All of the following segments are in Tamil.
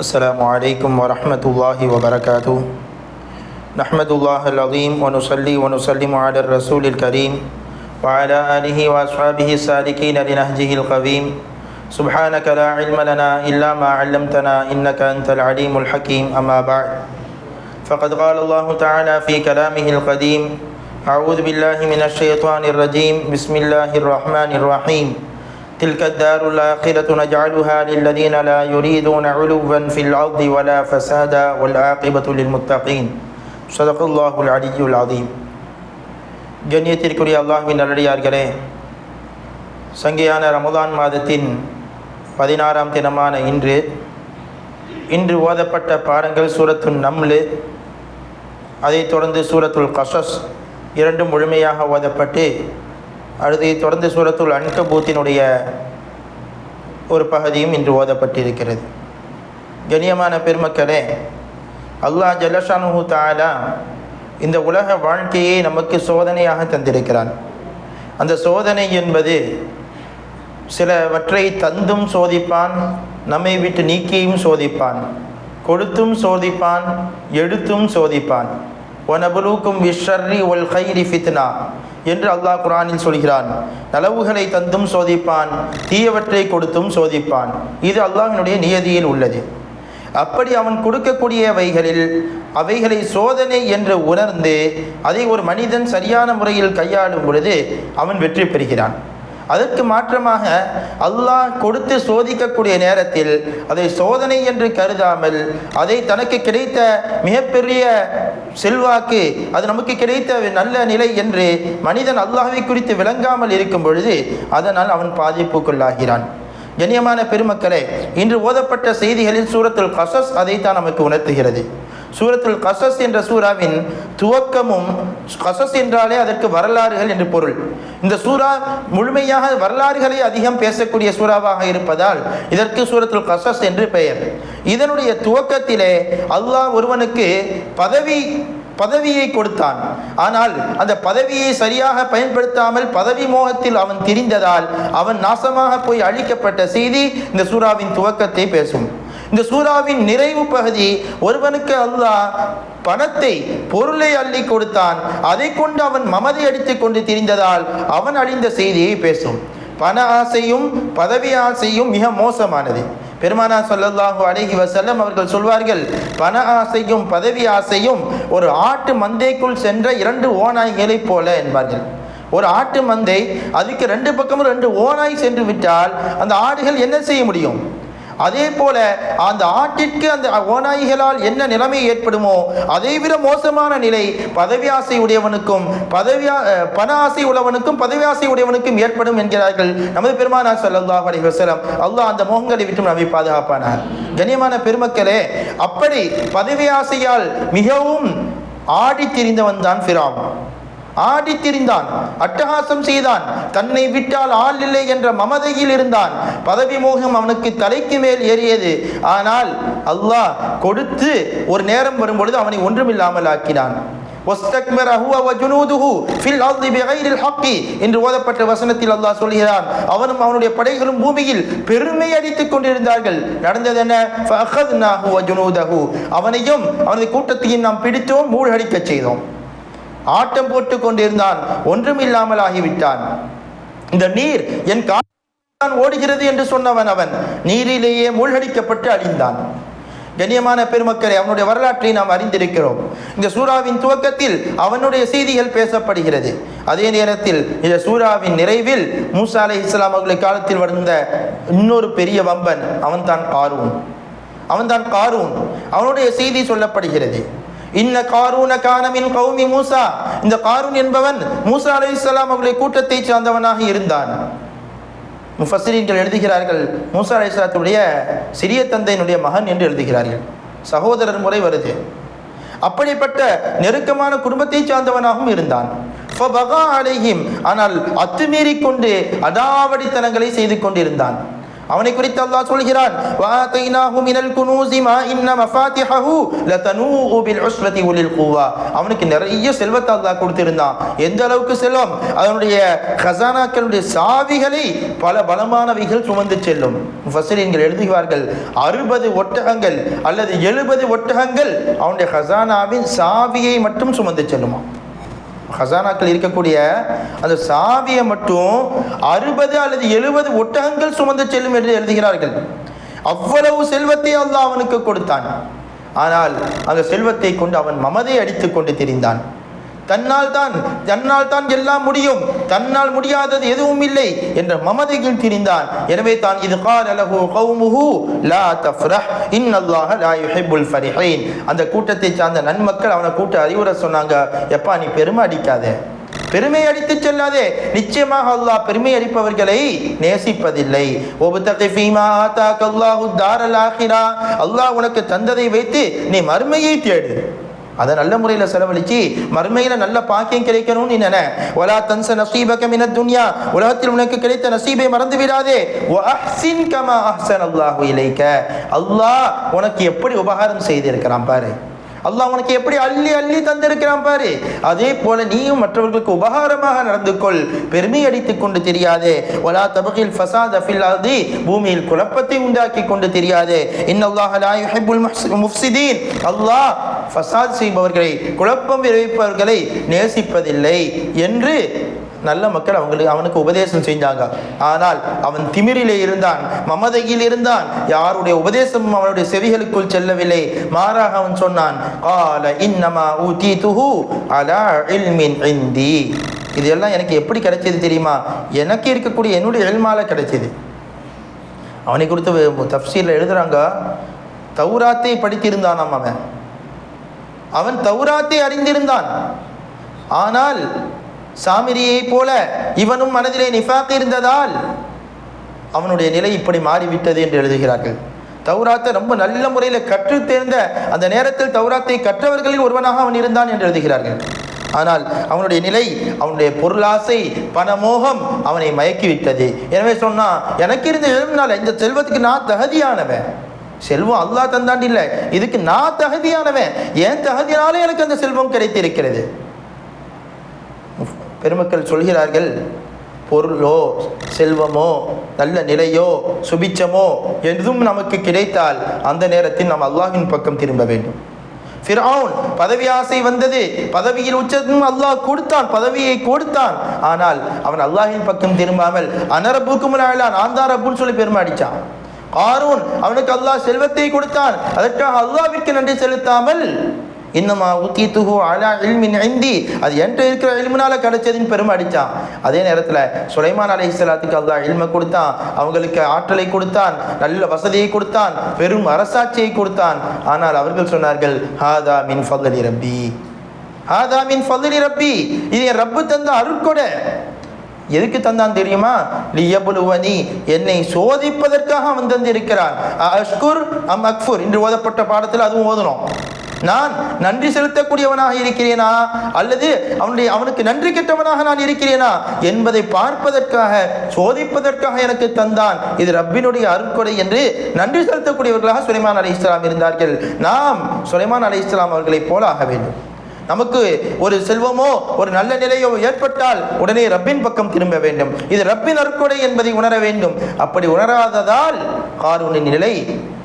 السلام عليكم ورحمة الله وبركاته. نحمد الله العظيم ونصلي ونسلم على الرسول الكريم وعلى آله وأصحابه السالكين لنهجه القويم سبحانك لا علم لنا إلا ما علمتنا إنك أنت العليم الحكيم. أما بعد فقد قال الله تعالى في كلامه القديم أعوذ بالله من الشيطان الرجيم. بسم الله الرحمن الرحيم. تلك الدار الآخرة نجعلها للذين لا يريدون علوا في الأرض ولا فسادا والعاقبة للمتقين صدق الله العلي العظيم கண்ணியத்திற்குரிய அல்லாஹ்வின் நல்லடியார்களே சங்கையான ரமதான் மாதத்தின் பதினாறாம் தினமான இன்று இன்று ஓதப்பட்ட பாடங்கள் சூரத்துல் நம்லு அதைத் தொடர்ந்து சூரத்துல் கசஸ் இரண்டும் முழுமையாக ஓதப்பட்டு அடுத்து தொடர்ந்து சூரத்துள் அன்கபூத்தினுடைய ஒரு பகுதியும் இன்று ஓதப்பட்டிருக்கிறது. கண்ணியமான பெருமக்களே அல்லாஹ் ஜலஷானு தாலா இந்த உலக வாழ்க்கையை நமக்கு சோதனையாக தந்திருக்கிறான். அந்த சோதனை என்பது சிலவற்றை தந்தும் சோதிப்பான் நம்மை விட்டு நீக்கியும் சோதிப்பான் கொடுத்தும் சோதிப்பான் எடுத்தும் சோதிப்பான். ஒனபுலூக்கும் விஷர்ரி ஒல் கைரி ஃபித்னா. என்று அல்லாஹ் குரானில் சொல்கிறான். நலவுகளை தந்தும் சோதிப்பான் தீயவற்றை கொடுத்தும் சோதிப்பான். இது அல்லாஹினுடைய நியதியில் உள்ளது. அப்படி அவன் கொடுக்கக்கூடியவைகளில் அவைகளை சோதனை என்று உணர்ந்து அதை ஒரு மனிதன் சரியான முறையில் கையாளும் பொழுது அவன் வெற்றி பெறுகிறான். அதற்கு மாற்றமாக அல்லாஹ் கொடுத்து சோதிக்கக்கூடிய நேரத்தில் அதை சோதனை என்று கருதாமல் அதை தனக்கு கிடைத்த மிகப்பெரிய செல்வாக்கு அது நமக்கு கிடைத்த நல்ல நிலை என்று மனிதன் அல்லாஹை குறித்து விளங்காமல் இருக்கும் பொழுது அதனால் அவன் பாதிப்புக்குள்ளாகிறான். கண்ணியமான பெருமக்களே இன்று ஓதப்பட்ட செய்திகளில் சூரத்துல் கசஸ் அதைத்தான் நமக்கு உணர்த்துகிறது. சூரத்துல் கசஸ் என்ற சூறாவின் துவக்கமும் கசஸ் என்றாலே அதற்கு வரலாறுகள் என்று பொருள். இந்த சூறா முழுமையாக வரலாறுகளை அதிகம் பேசக்கூடிய சூறாவாக இருப்பதால் இதற்கு சூரத்துல் கசஸ் என்று பெயர். இதனுடைய துவக்கத்திலே அல்லாஹ் ஒருவனுக்கு பதவி பதவியை கொடுத்தான். ஆனால் அந்த பதவியை சரியாக பயன்படுத்தாமல் பதவி மோகத்தில் அவன் திரிந்ததால் அவன் நாசமாக போய் அழிக்கப்பட்ட செய்தி இந்த சூறாவின் துவக்கத்தை பேசும். இந்த சூறாவின் நிறைவு பகுதி ஒருவனுக்கு அல்லாஹ் பணத்தை பொருளை அள்ளி கொடுத்தான். அதை கொண்டு அவன் மமதை அடித்துக் கொண்டு திரிந்ததால் அவன் அழிந்த செய்தியை பேசும். பண ஆசையும் பதவி ஆசையும் மிக மோசமானது. பெருமானா சொல்லல்லாஹு அழகி வசல்லம் அவர்கள் சொல்வார்கள் பண ஆசையும் பதவி ஆசையும் ஒரு ஆட்டு மந்தைக்குள் சென்ற இரண்டு ஓநாய்களைப் போல என்பார்கள். ஒரு ஆட்டு மந்தை அதுக்கு ரெண்டு பக்கமும் ரெண்டு ஓநாய் சென்று விட்டால் அந்த ஆடுகள் என்ன செய்ய முடியும்? அதே போல அந்த ஆட்டிற்கு அந்த ஓநாய்களால் என்ன நிலைமை ஏற்படுமோ அதை விட மோசமான நிலை பதவி ஆசை உடையவனுக்கும் பதவி பண ஆசை உள்ளவனுக்கும் பதவி ஆசை உடையவனுக்கும் ஏற்படும் என்கிறார்கள் நமது பெருமானார் சல்லாஹ் அலி வசலம் அல்லாஹ் அந்த மோகங்களை விட்டு நம்மை பாதுகாப்பானார். கண்ணியமான பெருமக்களே அப்படி பதவி ஆசையால் மிகவும் ஆடி திரிந்தவன் தான் ஃபிராம் ஆடி திரிந்தான் அட்டகாசம் செய்தான். தன்னை விட்டால் ஆள் இல்லை என்ற மமதையில் இருந்தான். பதவி மோகம் அவனுக்கு தலைக்கு மேல் ஏறியது. ஆனால் அல்லாஹ் கொடுத்து ஒரு நேரம் வரும்பொழுது அவனை ஒன்றுமில்லாமல் ஆக்கினான். என்று ஓதப்பட்ட வசனத்தில் அல்லாஹ் சொல்கிறான். அவனும் அவனுடைய படைகளும் பூமியில் பெருமை அடித்துக் கொண்டிருந்தார்கள். நடந்தது என்ன? அவனையும் அவனது கூட்டத்தையும் நாம் பிடித்தோம் மூழ்கடிக்க செய்தோம். ஆட்டம் போட்டு கொண்டிருந்தான். ஒன்றும் இல்லாமல் ஆகிவிட்டான் இந்த நீர் என் கான் ஓடுகிறது என்று சொன்னவன் அவன். நீரிலேயே மூழ்கடிக்கப்பட்டு அழிந்தான். கண்ணியமான பெருமக்களை அவனுடைய வரலாற்றை நாம் அறிந்திருக்கிறோம். இந்த சூறாவின் துவக்கத்தில் அவனுடைய செய்திகள் பேசப்படுகிறது. அதே நேரத்தில் இந்த சூறாவின் நிறைவில் மூசா அலை இஸ்லாம் அவர்களை காலத்தில் வந்த இன்னொரு பெரிய வம்பன் அவன்தான் காரூன். அவன்தான் காரூன். அவனுடைய செய்தி சொல்லப்படுகிறது. இன்ன காரூன கானமின் கௌமி மூசா. இந்த காரூன் என்பவன் மூசா அலி இஸ்லாம் அவர்களை கூட்டத்தை சார்ந்தவனாக இருந்தான். முஃபசிரீன்கள் எழுதுகிறார்கள் மூசா அலி இஸ்லாத்துடைய சிறிய தந்தையினுடைய மகன் என்று எழுதுகிறார்கள். சகோதரர் முறை வருது. அப்படிப்பட்ட நெருக்கமான குடும்பத்தை சார்ந்தவனாகவும் இருந்தான். ஆனால் அத்துமீறி கொண்டு அடாவடித்தனங்களை செய்து கொண்டிருந்தான். அவனை குறித்து அல்லாஹ் சொல்கிறான் வாதைனாஹு மினல் குனூசி மா இன்ன மஃபாத்திஹஹு லதனூஉ பில் உஸ்வதி உலில் குவா. அவனுக்கு நிறைய செல்வத்தை அல்லாஹ் கொடுத்திருந்தான். எந்த அளவுக்கு செல்வம்? அதனுடைய கசானாக்களுடைய சாவிகளை பல பலமானவைகள் சுமந்து செல்லும். ஃபசிரியன்கள் எழுதுகிறார்கள் அறுபது ஒட்டகங்கள் அல்லது எழுபது ஒட்டகங்கள் அவனுடைய கசானாவின் சாவியை மட்டும் சுமந்து செல்லுமா? ஹசானாக்கள் இருக்கக்கூடிய அந்த சாவியை மட்டும் அறுபது அல்லது எழுபது ஒட்டகங்கள் சுமந்து செல்லும் என்று எழுதுகிறார்கள். அவ்வளவு செல்வத்தை அல்லாஹ் அவனுக்கு கொடுத்தான். ஆனால் அந்த செல்வத்தை கொண்டு அவன் மமதை அடித்துக் கொண்டு திரிந்தான். தன்னால் தான் தன்னால் தான் எல்லாம் முடியும். தன்னால் முடியாதது எதுவும் இல்லை என்ற மமதையில் திரிந்தான் எனவே தான் இது கால் அலஹு கௌமுஹு லா தஃப்ரஹ் இன்னல்லாஹ லா யுஹிப்புல் ஃபரிஹைன். அந்த கூட்டத்தை சார்ந்த நன்மக்கள் அவனை கூட்ட அறிவுரை சொன்னாங்க எப்பா நீ பெருமை அடிக்காதே. பெருமை அடித்து செல்லாதே. நிச்சயமாக அல்லாஹ் பெருமை அடிப்பவர்களை நேசிப்பதில்லை. ஃபீமா அல்லாஹ் உனக்கு தந்ததை வைத்து நீ மறுமையை தேடு. அதை நல்ல முறையில் செலவழிச்சு மறுமையில் நல்ல பாக்கியம் கிடைக்கணும்னு நினை ஒலா தன்ச நசீபக மின துன்யா. உலகத்தில் உனக்கு கிடைத்த நசீபை மறந்து விடாதே. அஹ்சின் கமா அஹ்சன் அல்லாஹு இலைக்க. அல்லாஹ் உனக்கு எப்படி உபகாரம் செய்திருக்கிறான் பாரு. அல்லாஹ் உனக்கு எப்படி அள்ளி அள்ளி தந்திருக்கிறான் பாரு. அதே போல நீயும் மற்றவர்களுக்கு உபகாரமாக நடந்து கொள். பெருமை அடித்துக் கொண்டு தெரியாதே. ஒலா தபகில் ஃபசாத் அஃபில்லாதி பூமியில் குழப்பத்தை உண்டாக்கி கொண்டு தெரியாதே. இன்னல்லாஹ் லா யுஹிப்புல் முஃப்ஸி- அல்லாஹ் ஃபசாத் செய்பவர்களை குழப்பம் விளைவிப்பவர்களை நேசிப்பதில்லை என்று நல்ல மக்கள் அவங்களுக்கு அவனுக்கு உபதேசம் செஞ்சாங்க. ஆனால் அவன் திமிரிலே இருந்தான் மமதையில் இருந்தான். யாருடைய உபதேசமும் அவனுடைய செவிகளுக்குள் செல்லவில்லை. மாறாக அவன் சொன்னான் கால இன்னமா ஊதீதுஹு அலா இல்மின் இந்தி. இதெல்லாம் எனக்கு எப்படி கிடைச்சது தெரியுமா? எனக்கு இருக்கக்கூடிய என்னுடைய எல்மால கிடைச்சது. அவனை கொடுத்து தப்சீரில் எழுதுறாங்க தௌராத்தை படித்திருந்தானாம் அவன். அவன் தௌராத்தை அறிந்திருந்தான். ஆனால் சாமிரியைப் போல இவனும் மனதிலே நிஃபாக் இருந்ததால் அவனுடைய நிலை இப்படி மாறிவிட்டது என்று எழுதுகிறார்கள். தௌராத்தை ரொம்ப நல்ல முறையில் கற்று தேர்ந்த அந்த நேரத்தில் தௌராத்தை கற்றவர்களில் ஒருவனாக அவன் இருந்தான் என்று எழுதுகிறார்கள். ஆனால் அவனுடைய நிலை அவனுடைய பொருளாசை பணமோகம் அவனை மயக்கிவிட்டது. எனவே சொன்னான் எனக்கு இருந்த எழுதினால இந்த செல்வத்துக்கு நான் தகுதியானவன். செல்வம் அல்லா தந்தாண்டி இல்லை இதுக்கு நான் தகுதியானவன். என் தகுதியினாலே எனக்கு அந்த செல்வம் கிடைத்திருக்கிறது? பெருமக்கள் சொல்கிறார்கள் பொருளோ செல்வமோ நல்ல நிலையோ சுபிச்சமோ எதுவும் நமக்கு கிடைத்தால் அந்த நேரத்தில் நாம் அல்லாஹின் பக்கம் திரும்ப வேண்டும். ஃபிரௌன் பதவி ஆசை வந்தது. பதவியில் உச்சத்தும் அல்லாஹ் கொடுத்தான் பதவியை கொடுத்தான். ஆனால் அவன் அல்லாஹின் பக்கம் திரும்பாமல் அனரபுக்கும் நான் தான் ரப்புன்னு சொல்லி பெருமை அடிச்சான். அவனுக்கு அல்லாஹ் செல்வத்தை கொடுத்தான். அதற்காக அல்லாவிற்கு நன்றி செலுத்தாமல் இன்னமா ஊத்தி துகு அலா இல்மின் ஐந்தி அது என்கிட்ட இருக்கிற இல்முனால கிடைச்சதுன்னு பெருமை அடித்தான் அதே நேரத்தில் சுலைமான் அலை இஸ்லாத்துக்கு அல்லா இல்மை கொடுத்தான் அவங்களுக்கு ஆற்றலை கொடுத்தான் நல்ல வசதியை கொடுத்தான் பெரும் அரசாட்சியை கொடுத்தான். ஆனால் அவர்கள் சொன்னார்கள் ஹாதா மின் ஃபضலி ரப்பி. ஹாதா மின் ஃபضலி ரப்பி. இது என் ரப்பு தந்த அருட்கொடை. எதுக்கு தந்தான் தெரியுமா? லியபுலுவனி. என்னை சோதிப்பதற்காக அவன் தந்திருக்கிறான். அஷ்குர் அம் அக்ஃபுர். இன்று ஓதப்பட்ட பாடத்தில் அதுவும் ஓதணும். நான் நன்றி செலுத்தக்கூடியவனாக இருக்கிறேனா? அல்லது அவனுடைய அவனுக்கு நன்றி கெட்டவனாக நான் இருக்கிறேனா? என்பதை பார்ப்பதற்காக சோதிப்பதற்காக எனக்கு தந்தான். இது ரப்பினுடைய அருட்கொடை என்று நன்றி செலுத்தக்கூடியவர்களாக சுலைமான் அலி இஸ்லாம் இருந்தார்கள். நாம் சுலைமான் அலி இஸ்லாம் அவர்களைப் போல ஆக வேண்டும். நமக்கு ஒரு செல்வமோ ஒரு நல்ல நிலையோ ஏற்பட்டால் உடனே ரப்பின் பக்கம் திரும்ப வேண்டும். இது ரப்பின் அருட்கொடை என்பதை உணர வேண்டும். அப்படி உணராததால் காரூனின் நிலை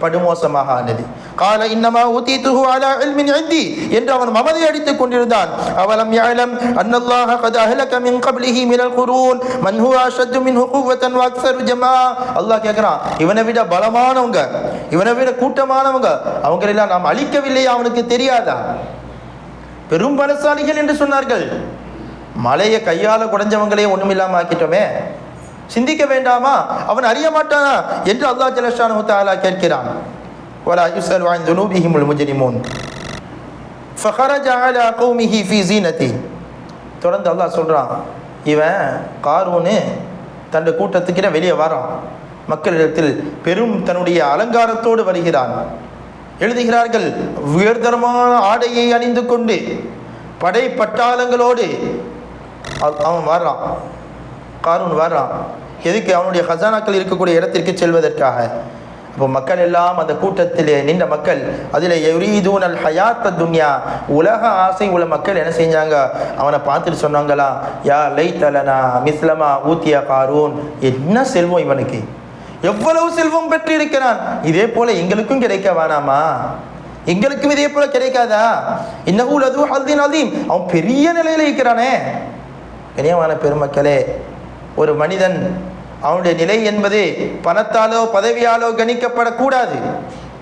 படுமோசமாக ஆனது. கால இன்னமா ஊத்தி துஹு அலா இல்மின் இந்தி என்று அவன் மமதை அடித்துக் கொண்டிருந்தான். அவலம் யாழம் அன்னல்லாஹ கத அஹலக மின் கப்லிஹி மினல் குரூன் மன் ஹுவ அஷத்து மின் ஹுகுவத்தன் வக்ஸரு ஜமா அல்லாஹ் கேட்கிறான் இவனை விட பலமானவங்க இவனை விட கூட்டமானவங்க அவங்களெல்லாம் நாம் அழிக்கவில்லை அவனுக்கு தெரியாதா? பெரும் பலசாலிகள் என்று சொன்னார்கள். மலையை கையால் குடைஞ்சவங்களே ஒன்றும் இல்லாமல் ஆக்கிட்டோமே. சிந்திக்க வேண்டாமா? அவன் அறிய மாட்டானா? என்று அல்லாஹ் ஜலஷானு தாலா கேட்கிறான். ولا يسأل عن ذنوبهم المجرمون فخرج على قومه في زينته தொடர்ந்து அல்லாஹ் சொல்றான் இவன் காரூனு தன்னுடைய கூட்டத்துக்கிட்ட வெளியே வரான் மக்களிடத்தில் பெரும் தன்னுடைய அலங்காரத்தோடு வருகிறான் எழுதுகிறார்கள் உயர்தரமான ஆடையை அணிந்து கொண்டு படை பட்டாளங்களோடு அவ- அவன் வர்றான் காரூன் வர்றான் எதுக்கு அவனுடைய ஹசானாக்கள் இருக்கக்கூடிய இடத்திற்கு செல்வதற்காக அப்போ மக்கள் எல்லாம் அந்த கூட்டத்திலே நின்ற மக்கள் அதில் எரீதூன் அல் ஹயாத்த துன்யா உலக ஆசை உள்ள மக்கள் என்ன செஞ்சாங்க? அவனை பார்த்துட்டு சொன்னாங்களா யா லை தலனா மிஸ்லமா ஊத்தியா காரூன். என்ன செல்வம் இவனுக்கு? எவ்வளவு செல்வம் பெற்று இருக்கிறான் இதே போல எங்களுக்கும் கிடைக்க வேணாமா? எங்களுக்கும் இதே போல கிடைக்காதா? இன்னகூல் அதுவும் ஹல்தீன் அலீம். அவன் பெரிய நிலையில இருக்கிறானே. கனியமான பெருமக்களே ஒரு மனிதன் அவனுடைய நிலை என்பது பணத்தாலோ பதவியாலோ கணிக்கப்படக்கூடாது.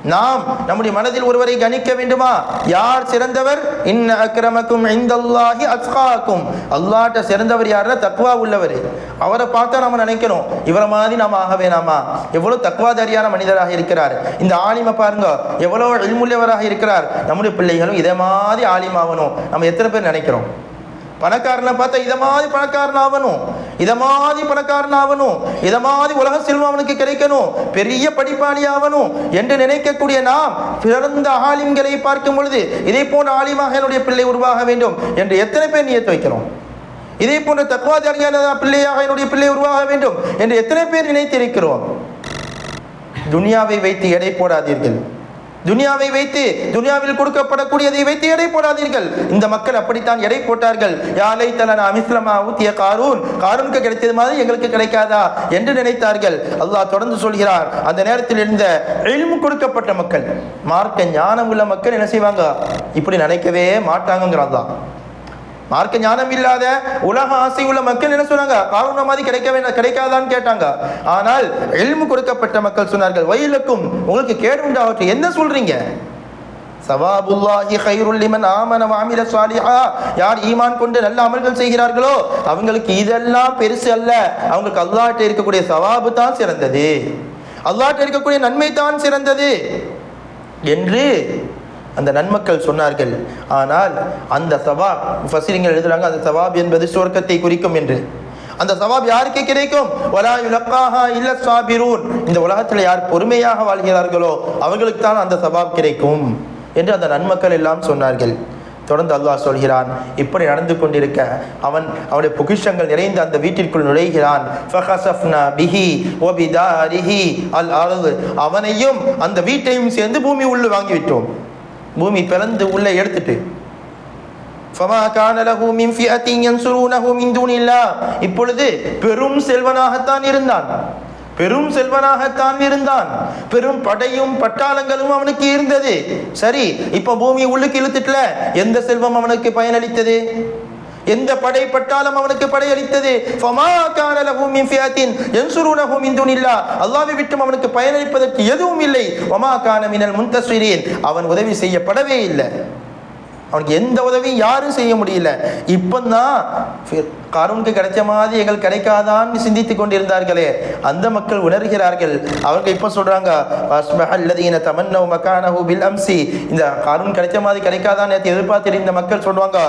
நாம் நம்முடைய மனதில் ஒருவரை கணிக்க வேண்டுமா? யார் சிறந்தவர்? இன்ன அக்கிரமக்கும் ஐந்தல்லாகி அஸ்காக்கும். அல்லாட்ட சிறந்தவர் யாருன்னா தக்குவா உள்ளவர். அவரை பார்த்தா நம்ம நினைக்கணும் இவரை மாதிரி நாம் ஆக வேணாமா? எவ்வளோ தக்குவாதாரியான மனிதராக இருக்கிறார். இந்த ஆலிமை பாருங்க எவ்வளோ இல்முள்ளவராக இருக்கிறார். நம்முடைய பிள்ளைகளும் இதே மாதிரி ஆலிமாகணும் நம்ம எத்தனை பேர் நினைக்கிறோம்? பணக்காரனை பார்த்தா இதை மாதிரி பணக்காரன் ஆகணும் இதை மாதிரி பணக்காரன் ஆகணும் இதை மாதிரி உலக செல்வம் அவனுக்கு கிடைக்கணும். பெரிய படிப்பாளி ஆகணும் என்று நினைக்கக்கூடிய நாம் பிறந்த ஆலிம்களை பார்க்கும் பொழுது இதே போன்ற ஆலிமாக என்னுடைய பிள்ளை உருவாக வேண்டும் என்று எத்தனை பேர் நியத்து வைக்கிறோம்? இதே போன்ற தக்குவாதாரியான பிள்ளையாக என்னுடைய பிள்ளை உருவாக வேண்டும் என்று எத்தனை பேர் நினைத்திருக்கிறோம்? துனியாவை வைத்து எடை போடாதீர்கள். துனியாவை வைத்து துனியாவில் கொடுக்கப்படக்கூடியதை வைத்து எடை போடாதீர்கள். இந்த மக்கள் அப்படித்தான் எடை போட்டார்கள். யாலை தலனா அமிஸ்லமா ஊத்திய காரூன். காரூனுக்கு கிடைத்தது மாதிரி எங்களுக்கு கிடைக்காதா என்று நினைத்தார்கள். அல்லாஹ் தொடர்ந்து சொல்கிறார். அந்த நேரத்தில் இருந்த எளிமு கொடுக்கப்பட்ட மக்கள் மார்க்க ஞானம் உள்ள மக்கள் என்ன செய்வாங்க? இப்படி நினைக்கவே மாட்டாங்கிறான் மார்க்க ஞானம் இல்லாத உலக ஆசை உள்ள மக்கள் என்ன சொன்னாங்க? காரணம் மாதிரி கிடைக்க வேண்டாம் கிடைக்காதான்னு கேட்டாங்க. ஆனால் எல்மு கொடுக்கப்பட்ட மக்கள் சொன்னார்கள் வயலுக்கும் உங்களுக்கு கேடு உண்டாவற்று என்ன சொல்றீங்க? சவாபுல்லாஹி ஹைருல் லிமன் ஆமன வாமில சாலிஹா. யார் ஈமான் கொண்டு நல்ல அமல்கள் செய்கிறார்களோ அவங்களுக்கு இதெல்லாம் பெருசு அல்ல. அவங்களுக்கு அல்லாஹ்ட்ட இருக்கக்கூடிய சவாபு தான் சிறந்தது. அல்லாஹ்ட்ட இருக்கக்கூடிய நன்மை தான் சிறந்தது. என்று அந்த நன்மக்கள் சொன்னார்கள். ஆனால் அந்த சவாப் ஃபசிலிங்கள் எழுதுறாங்க அந்த சவாப் என்பது சுவர்க்கத்தை குறிக்கும் என்று. அந்த சவாப் யாருக்கு கிடைக்கும்? வலா யுலக்காஹா இல்ல சாபிரூன் இந்த உலகத்தில் யார் பொறுமையாக வாழ்கிறார்களோ அவர்களுக்கு தான் அந்த சவாப் கிடைக்கும் என்று அந்த நன்மக்கள் எல்லாம் சொன்னார்கள். தொடர்ந்து அல்லாஹ் சொல்கிறான் இப்படி நடந்து கொண்டிருக்க அவன் அவனுடைய பொக்கிஷங்கள் நிறைந்த அந்த வீட்டிற்குள் நுழைகிறான். பிஹி அல் அவனையும் அந்த வீட்டையும் சேர்ந்து பூமி உள்ளு வாங்கிவிட்டோம். பூமி பிளந்து உள்ளே எடுத்துட்டு. ஃபமா கான மின் ஃபியத்தின் யன்சுரூனஹு மின் தூனில்லாஹ். இப்பொழுது பெரும் செல்வனாகத்தான் இருந்தான். பெரும் செல்வனாகத்தான் இருந்தான். பெரும் படையும் பட்டாளங்களும் அவனுக்கு இருந்தது. சரி இப்போ பூமி உள்ளுக்கு இழுத்துட்டுல எந்த செல்வம் அவனுக்கு பயனளித்தது? எந்த படை அவனுக்கு படையளித்தது. ஃபமா விட்டும் அவனுக்கு பயனளிப்பதற்கு எதுவும் இல்லை. வமா கான மினல் அவன் உதவி செய்யப்படவே இல்லை. அவனுக்கு எந்த உதவியும் யாரும் செய்ய முடியல. இப்பந்தான் காரூனுக்கு கிடைச்ச மாதிரி எங்கள் கிடைக்காதான்னு சிந்தித்து கொண்டிருந்தார்களே. அந்த மக்கள் உணர்கிறார்கள். அவங்க இப்போ சொல்றாங்க தமன்னவ் மக்கானஹு பில் அம்சி. இந்த காரூன் கிடைச்ச மாதிரி கிடைக்காதான்னு நேத்து எதிர்பார்த்து இந்த மக்கள் சொல்லுவாங்க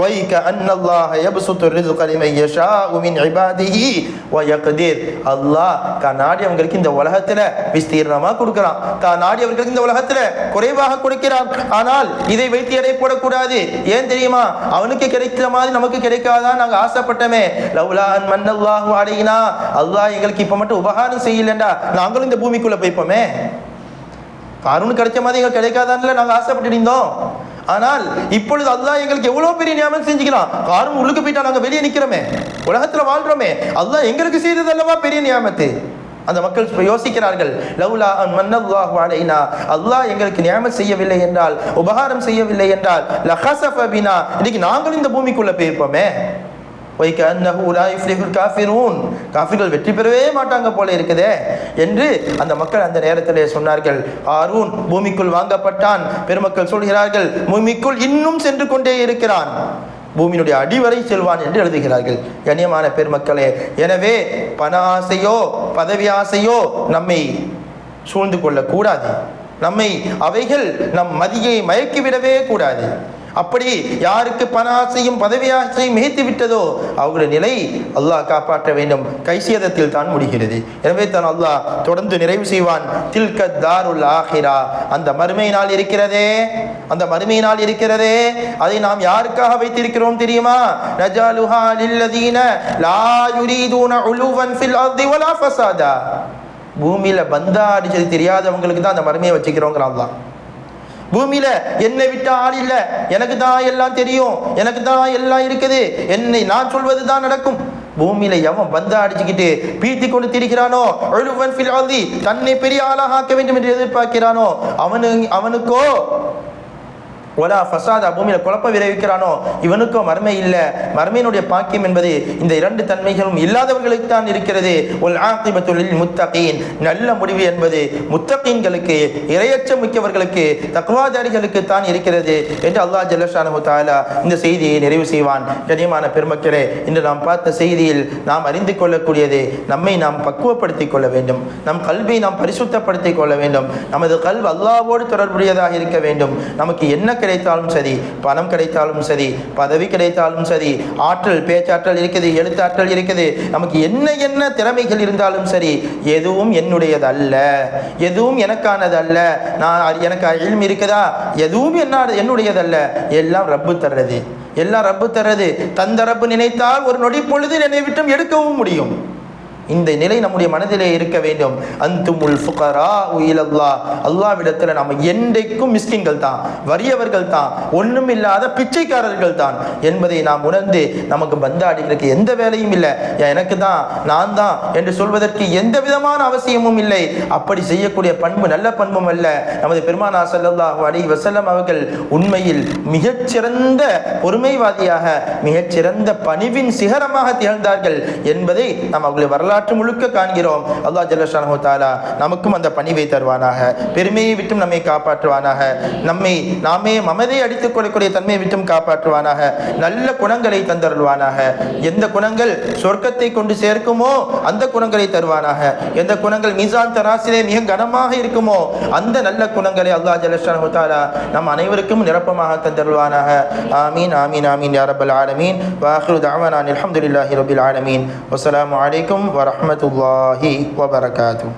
வைக அன்னல்லாஹ யப்சுத்து ரிஸ்க லிமன் யஷாஉ மின் இபாதிஹி வ யக்தீர் அல்லாஹ் தான் நாடியவங்களுக்கு இந்த உலகத்துல விஸ்தீர்ணமா கொடுக்கிறான். தான் நாடியவர்களுக்கு இந்த உலகத்துல குறைவாக கொடுக்கிறான். ஆனால் இதை வைத்து எடை போடக்கூடாது. ஏன் தெரியுமா? அவனுக்கு கிடைக்கிற மாதிரி நமக்கு கிடைக்காதான் நாங்க ஆசைப்பட்டோமே லவ்லா மன்னல்லாஹு அலைனா. அல்லாஹ் எங்களுக்கு இப்போ மட்டும் உபகாரம் செய்யலண்டா. நாங்களும் இந்த பூமிக்குள்ள போய்ப்போமே. காரூன் கிடைச்ச மாதிரி எங்களுக்கு கிடைக்காதான்ல நாங்க ஆசைப்பட்டு இருந்தோம். ஆனால் இப்பொழுது அல்லாஹ் எங்களுக்கு எவ்வளவு பெரிய நியமனம் செஞ்சுக்கிறான். காரும் உள்ளுக்கு போயிட்டா நாங்க வெளியே நிக்கிறோமே. உலகத்துல வாழ்றோமே. அல்லாஹ் எங்களுக்கு செய்தது அல்லவா பெரிய நியாமத்து அந்த மக்கள் யோசிக்கிறார்கள். லவ்லா அன் மன்னல்லாஹு அலைனா. அல்லாஹ் எங்களுக்கு நியமம் செய்யவில்லை என்றால் உபகாரம் செய்யவில்லை என்றால் லஹஸஃப இன்னைக்கு நாங்களும் இந்த பூமிக்குள்ளே போயிருப்போமே காஃபிர்கள் வெற்றி பெறவே மாட்டாங்க போல இருக்குதே என்று அந்த மக்கள் அந்த நேரத்தில் சொன்னார்கள். ஆரூன் பூமிக்குள் வாங்கப்பட்டான். பெருமக்கள் சொல்கிறார்கள் பூமிக்குள் இன்னும் சென்று கொண்டே இருக்கிறான். பூமியினுடைய அடிவரை செல்வான் என்று எழுதுகிறார்கள். கண்ணியமான பெருமக்களே எனவே பண ஆசையோ பதவி ஆசையோ நம்மை சூழ்ந்து கொள்ளக்கூடாது. நம்மை அவைகள் நம் மதியை மயக்கிவிடவே கூடாது. அப்படி யாருக்கு பண ஆசையும் பதவி ஆசையும் மிகைத்து விட்டதோ அவருடைய நிலை அல்லாஹ் காப்பாற்ற வேண்டும். கைசேதத்தில் தான் முடிகிறது. எனவே தான் அல்லாஹ் தொடர்ந்து நிறைவு செய்வான். தில்க தாருல் ஆஹிரா அந்த மறுமை நாள் இருக்கிறதே. அந்த மறுமை நாள் இருக்கிறதே. அதை நாம் யாருக்காக வைத்திருக்கிறோம் தெரியுமா? நஜாலுஹா லில்லதீன லா யுரீதுன உலுவன் ஃபில் அர்தி வலா ஃபசாதா. பூமியில பந்தா அடிச்சது தெரியாதவங்களுக்கு தான் அந்த மறுமையை வச்சுக்கிறோங்கிறான் தான் பூமியில என்னை விட்ட ஆள் இல்ல. எனக்கு தான் எல்லாம் தெரியும். எனக்கு தான் எல்லாம் இருக்குது. என்னை நான் சொல்வது தான் நடக்கும். பூமியில எவன் பந்தா அடிச்சுக்கிட்டு பீத்தி கொண்டு திரிகிறானோ தன்னை பெரிய ஆளாக ஆக்க வேண்டும் என்று எதிர்பார்க்கிறானோ? அவனு அவனுக்கோ? ஒலா ஃபசாதா பூமியில் குழப்ப விளைவிக்கிறானோ? இவனுக்கும் மர்மை இல்லை. மர்மையினுடைய பாக்கியம் என்பது இந்த இரண்டு தன்மைகளும் இல்லாதவர்களுக்கு தான் இருக்கிறது. ஒல் ஆக்கிபத்துலில் முத்தகீன். நல்ல முடிவு என்பது முத்தகீன்களுக்கு இரையற்ற மிக்கவர்களுக்கு தக்குவாதாரிகளுக்கு தான் இருக்கிறது என்று அல்லாஹ் ஜல்லஷானு தாலா இந்த செய்தியை நிறைவு செய்வான். கனியமான பெருமக்களே இன்று நாம் பார்த்த செய்தியில் நாம் அறிந்து கொள்ளக்கூடியது நம்மை நாம் பக்குவப்படுத்திக் கொள்ள வேண்டும். நம் கல்வியை நாம் பரிசுத்தப்படுத்திக் கொள்ள வேண்டும். நமது கல்வி அல்லாவோடு தொடர்புடையதாக இருக்க வேண்டும். நமக்கு என்ன கிடைத்தாலும் சரி பணம் கிடைத்தாலும் சரி பதவி கிடைத்தாலும் சரி ஆற்றல் பேச்சாற்றல் இருக்குது எழுத்தாற்றல் இருக்குது. நமக்கு என்ன என்ன திறமைகள் இருந்தாலும் சரி எதுவும் என்னுடையது அல்ல எதுவும் எனக்கானது அல்ல நான் எனக்கு இல்மு இருக்குதா? எதுவும் என்ன என்னுடையதல்ல. எல்லாம் ரப்பு தர்றது. எல்லாம் ரப்பு தர்றது. தந்த ரப்பு நினைத்தால் ஒரு நொடி பொழுது நினைவிட்டும் எடுக்கவும் முடியும். இந்த நிலை நம்முடைய மனதிலே இருக்க வேண்டும். அந்துமுல் ஃபுகரா உயிலல்லா அல்லாவிடத்தில் நம்ம என்றைக்கும் மிஸ்கின்கள் தான் வறியவர்கள் தான் ஒன்றும் இல்லாத பிச்சைக்காரர்கள் தான் என்பதை நாம் உணர்ந்து நமக்கு பந்தாடிகளுக்கு எந்த வேலையும் இல்லை. எனக்கு தான் நான் தான் என்று சொல்வதற்கு எந்த விதமான அவசியமும் இல்லை. அப்படி செய்யக்கூடிய பண்பு நல்ல பண்பும் அல்ல. நமது பெருமானா ஸல்லல்லாஹு அலி வசல்லம் அவர்கள் உண்மையில் மிகச்சிறந்த பொறுமைவாதியாக மிகச்சிறந்த பணிவின் சிகரமாக திகழ்ந்தார்கள் என்பதை நாம் அவர்களை வரலாற்று முழுக்க காண்கிறோம். அல்லாஹ் ஜல்லஷானு தாலா நமக்கும் அந்த பணிவை தருவானாக. பெருமையை விட்டும் நம்மை காப்பாற்றுவானாக. நம்மை நாமே மமதை அடித்துக் கொள்ளக்கூடிய தன்மையை விட்டும் காப்பாற்றுவானாக. நல்ல குணங்களை தந்தருள்வானாக. எந்த குணங்கள் சொர்க்கத்தை கொண்டு சேர்க்குமோ அந்த குணங்களை தருவானாக. எந்த குணங்கள் மீசான் தராசிலே மிக கனமாக இருக்குமோ அந்த நல்ல குணங்களை அல்லாஹ் ஜல்லஷானு தாலா நம் அனைவருக்கும் நிரப்பமாக தந்தருள்வானாக. ஆமீன் ஆமீன் ஆமீன் யாரபல் ஆலமீன். வாஹிரு தஅவானா அலமதுல்லாஹி ரபில் ஆலமீன். வஸ்ஸலாமு அலைக்கும் ورحمة الله وبركاته.